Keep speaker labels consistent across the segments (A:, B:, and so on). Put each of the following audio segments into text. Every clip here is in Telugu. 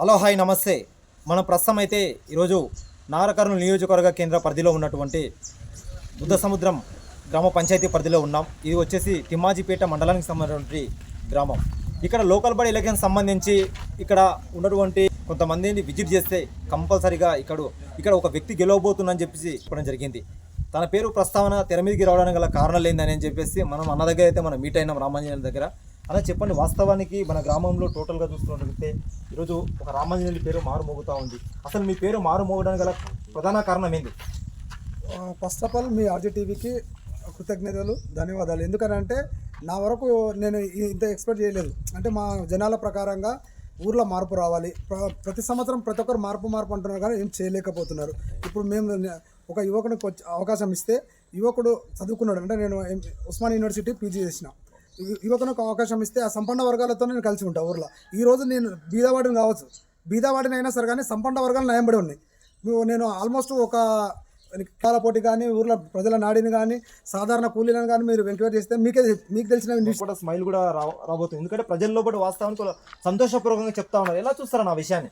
A: హలో హాయ్ నమస్తే. మన ప్రస్తుతం అయితే ఈరోజు నాగరకర్నూలు నియోజకవర్గ కేంద్ర పరిధిలో ఉన్నటువంటి బుద్ధ సముద్రం గ్రామ పంచాయతీ పరిధిలో ఉన్నాం. ఇది వచ్చేసి తిమ్మాజిపేట మండలానికి సంబంధించినటువంటి గ్రామం. ఇక్కడ లోకల్ బాడీ ఎలక్షన్ సంబంధించి ఇక్కడ ఉన్నటువంటి కొంతమందిని విజిట్ చేస్తే కంపల్సరీగా ఇక్కడ ఇక్కడ ఒక వ్యక్తి గెలవబోతుందని చెప్పేసి చెప్పడం జరిగింది. తన పేరు ప్రస్తావన తెర మీదకి రావడానికి గల కారణాలు ఏందని అని చెప్పేసి మనం అన్న దగ్గర అయితే మనం మీట్ అయినాం రామాంజనేయుల దగ్గర. అలా చెప్పండి వాస్తవానికి మన గ్రామంలో టోటల్గా చూసుకున్నట్లయితే ఈరోజు ఒక రామాంజనేయుల పేరు మారుమోగుతూ ఉంది. అసలు మీ పేరు మారు మోగడానికి గల ప్రధాన కారణం ఏంది?
B: ఫస్ట్ ఆఫ్ ఆల్ మీ ఆర్జీ టీవీకి కృతజ్ఞతలు ధన్యవాదాలు. ఎందుకనంటే నా వరకు నేను ఇంత ఎక్స్పెక్ట్ చేయలేదు. అంటే మా జనాల ప్రకారంగా ఊర్లో మార్పు రావాలి. ప్ర- ప్రతి సంవత్సరం ప్రతి ఒక్కరు మార్పు మార్పు అంటున్నారు కానీ ఏం చేయలేకపోతున్నారు. ఇప్పుడు మేము ఒక యువకునికి అవకాశం ఇస్తే యువకుడు చదువుకున్నాడు. అంటే నేను ఉస్మాన్ యూనివర్సిటీ పీజీ చేసిన. యు- యువకునికి అవకాశం ఇస్తే ఆ సంపన్న వర్గాలతో నేను కలిసి ఉంటా ఊర్లో. ఈ రోజు నేను బీదవాడిని కావచ్చు. బీదవాడిని అయినా సరే కానీ సంపన్న వర్గాలు నయంబడి ఉన్నాయి. నేను ఆల్మోస్ట్ ఒక కాల పోటీ కానీ ఊర్లో ప్రజల నాడిని కానీ సాధారణ కూలీలను కానీ మీరు ఎంక్వైరీ చేస్తే మీకే మీకు తెలిసిన
A: కూడా స్మైల్ కూడా రాబోతుంది. ఎందుకంటే ప్రజల్లో కూడా వాస్తవానికి ఒక సంతోషపూర్వకంగా చెప్తా ఉన్నారు. ఎలా చూస్తారా నా విషయాన్ని?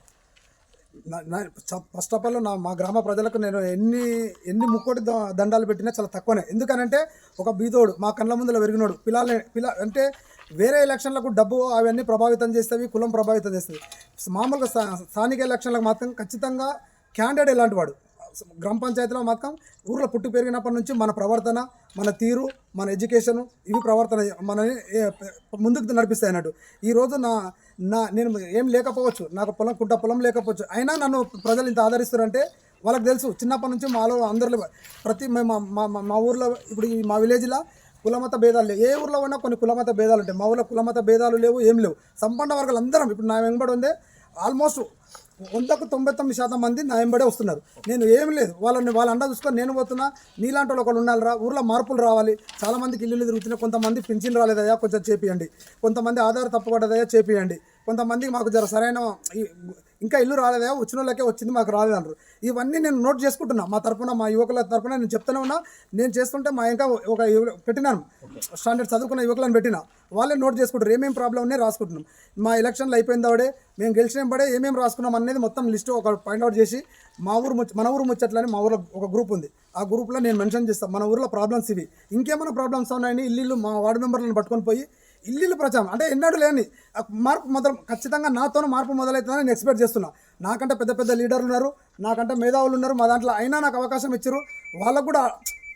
B: ఫస్ట్ ఆఫ్ ఆల్ నా మా గ్రామ ప్రజలకు నేను ఎన్ని ఎన్ని ముక్కోటి ద- దండాలు పెట్టినా చాలా తక్కువనే. ఎందుకనంటే ఒక బీదోడు మా కళ్ళ ముందులో పెరిగినోడు పిల్లల్ని పిల్ల అంటే వేరే ఎలక్షన్లకు డబ్బు అవన్నీ ప్రభావితం చేస్తాయి కులం ప్రభావితం చేస్తుంది. మామూలుగా స్థా- స్థానిక ఎలక్షన్లకు మాత్రం ఖచ్చితంగా క్యాండిడేట్ ఎలాంటి వాడు? గ్రామ పంచాయతీలో మాత్రం ఊర్లో పుట్టి పెరిగినప్పటి నుంచి మన ప్రవర్తన మన తీరు మన ఎడ్యుకేషన్ ఇవి ప్రవర్తన మనని ముందుకు నడిపిస్తాయి అన్నట్టు. ఈరోజు నా నా నేను ఏం లేకపోవచ్చు నాకు పొలం కుంట పొలం లేకపోవచ్చు అయినా నన్ను ప్రజలు ఇంత ఆదరిస్తారంటే వాళ్ళకి తెలుసు చిన్నప్పటి నుంచి మాలో అందరిలో ప్రతి మేము మా- మా ఊర్లో ఇప్పుడు ఈ మా విలేజ్లో కులమత భేదాలు లేవు. ఏ ఊర్లో ఉన్నా కొన్ని కులమత భేదాలు ఉంటాయి. మా ఊర్లో కులమత భేదాలు లేవు ఏం లేవు. సంపన్న వర్గాలు అందరం ఇప్పుడు నా వెంబడి ఉందే ఆల్మోస్ట్ వందకు తొంభై తొమ్మిది శాతం మంది నా వెంబడే వస్తున్నారు. నేను ఏం లేదు. వాళ్ళని వాళ్ళ అండ చూసుకొని నేను పోతున్నా. నీలాంటి వాళ్ళు ఒకళ్ళు ఉండాలిరా. ఊర్లో మార్పులు రావాలి. చాలా మందికి ఇల్లు తిరుగుతున్నాయి. కొంతమంది పింఛన్ రాలేదయ్యా. కొంచెం చేపియండి. కొంతమంది ఆధార్ తప్పుపడ్డదయ్యా చేపియండి. కొంతమందికి మాకు జర సరైన ఈ- ఇంకా ఇల్లు రాలేదా? వచ్చిన వాళ్ళకే వచ్చింది మాకు రాలేదంటారు ఇవన్నీ నేను నోట్ చేసుకుంటున్నా. మా తరపున మా యువకుల తరపున నేను చెప్తూనే ఉన్నా. నేను చేస్తుంటే మా ఇంకా ఒక పెట్టినాను స్టాండర్డ్ చదువుకున్న యువకులను పెట్టిన. వాళ్ళే నోట్ చేసుకుంటారు ఏమేమి ప్రాబ్లం ఉన్నాయి రాసుకుంటున్నాం. మా ఎలక్షన్లు అయిపోయిన దాడే మేము గెలిచిన పడే ఏమేమి రాసుకున్నాం అనేది మొత్తం లిస్ట్ ఒక పాయింట్ అవుట్ చేసి మా ఊరు మన ఊరు ముచ్చట్లని మా ఊరిలో ఒక గ్రూప్ ఉంది. ఆ గ్రూప్లో నేను మెన్షన్ చేస్తాను మన ఊరిలో ప్రాబ్లమ్స్ ఇవి. ఇంకేమైనా ప్రాబ్లమ్స్ ఉన్నాయని ఇల్లు మా వార్డు మెంబర్లను పట్టుకొని పోయి ఇల్లు ప్రచారం. అంటే ఎన్నడూ లేని మార్పు మొదలు ఖచ్చితంగా నాతోనే మార్పు మొదలవుతుందని నేను ఎక్స్పెక్ట్ చేస్తున్నా. నాకంటే పెద్ద పెద్ద లీడర్లు ఉన్నారు నాకంటే మేధావులు ఉన్నారు మా దాంట్లో అయినా నాకు అవకాశం ఇచ్చారు. వాళ్ళకు కూడా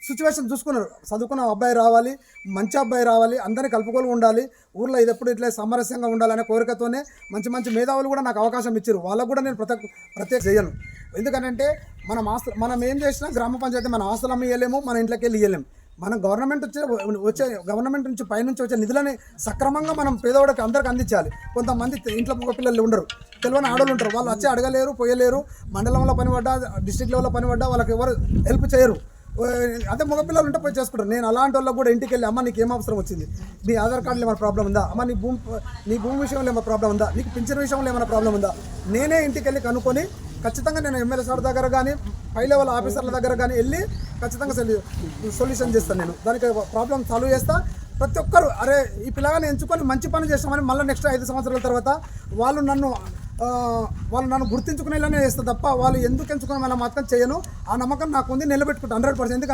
B: సిచ్యువేషన్ చూసుకున్నారు. చదువుకున్న అబ్బాయి రావాలి మంచి అబ్బాయి రావాలి అందరినీ కలుపుకొని ఉండాలి. ఊర్లో ఇది ఎప్పుడు ఇట్లా సామరస్యంగా ఉండాలనే కోరికతోనే మంచి మంచి మేధావులు కూడా నాకు అవకాశం ఇచ్చారు. వాళ్ళకు కూడా నేను ప్రత్యేక ప్రత్యేక చేయను. ఎందుకంటే మనం ఆస్తు మనం ఏం చేసినా గ్రామ పంచాయతీ మన ఆస్తులు అమ్మి ఇవ్వలేము మన ఇంట్లోకి వెళ్ళి ఇవ్వలేము మనం గవర్నమెంట్ వచ్చే వచ్చే గవర్నమెంట్ నుంచి పైనుంచి వచ్చే నిధులని సక్రమంగా మనం పేదవాడికి అందరికి అందించాలి. కొంతమంది ఇంట్లో మగ పిల్లలు ఉండరు. తెలియని ఆడవాళ్ళు ఉంటారు. వాళ్ళు వచ్చి అడగలేరు పోయలేరు. మండలంలో పనిపడ్డా డిస్టిక్ లెవెల్లో పనిపడ్డా వాళ్ళకి ఎవరు హెల్ప్ చేయరు. అదే మగపిల్లలు ఉంటే పోయి చేసుకుంటారు. నేను అలాంటి వాళ్ళకి కూడా ఇంటికి వెళ్ళి అమ్మ నీకు ఏం అవసరం వచ్చింది? నీ ఆధార్ కార్డులో ఏమైనా ప్రాబ్లం ఉందా? అమ్మ నీ భూమి నీ భూమి విషయంలో ఏమైనా ప్రాబ్లం ఉందా? నీకు పింఛన్ విషయంలో ఏమైనా ప్రాబ్లం ఉందా? నేనే ఇంటికి వెళ్ళి కనుక్కొని ఖచ్చితంగా నేను ఎమ్మెల్యే సార్ దగ్గర కానీ హై లెవెల్ ఆఫీసర్ల దగ్గర కానీ వెళ్ళి ఖచ్చితంగా సొల్యూషన్ చేస్తాను నేను. దానికి ప్రాబ్లం సాల్వ్ చేస్తా. ప్రతి ఒక్కరు అరే ఈ పిల్లగాని ఎంచుకొని మంచి పని చేస్తామని మళ్ళీ నెక్స్ట్ ఐదు సంవత్సరాల తర్వాత వాళ్ళు నన్ను వాళ్ళు నన్ను గుర్తించుకునేలానే చేస్తారు తప్ప వాళ్ళు ఎందుకు ఎంచుకుని మాత్రం చేయను. ఆ నమ్మకం నాకు ఉంది నిలబెట్టుకుంటాను హండ్రెడ్ పర్సెంట్. ఎందుకంటే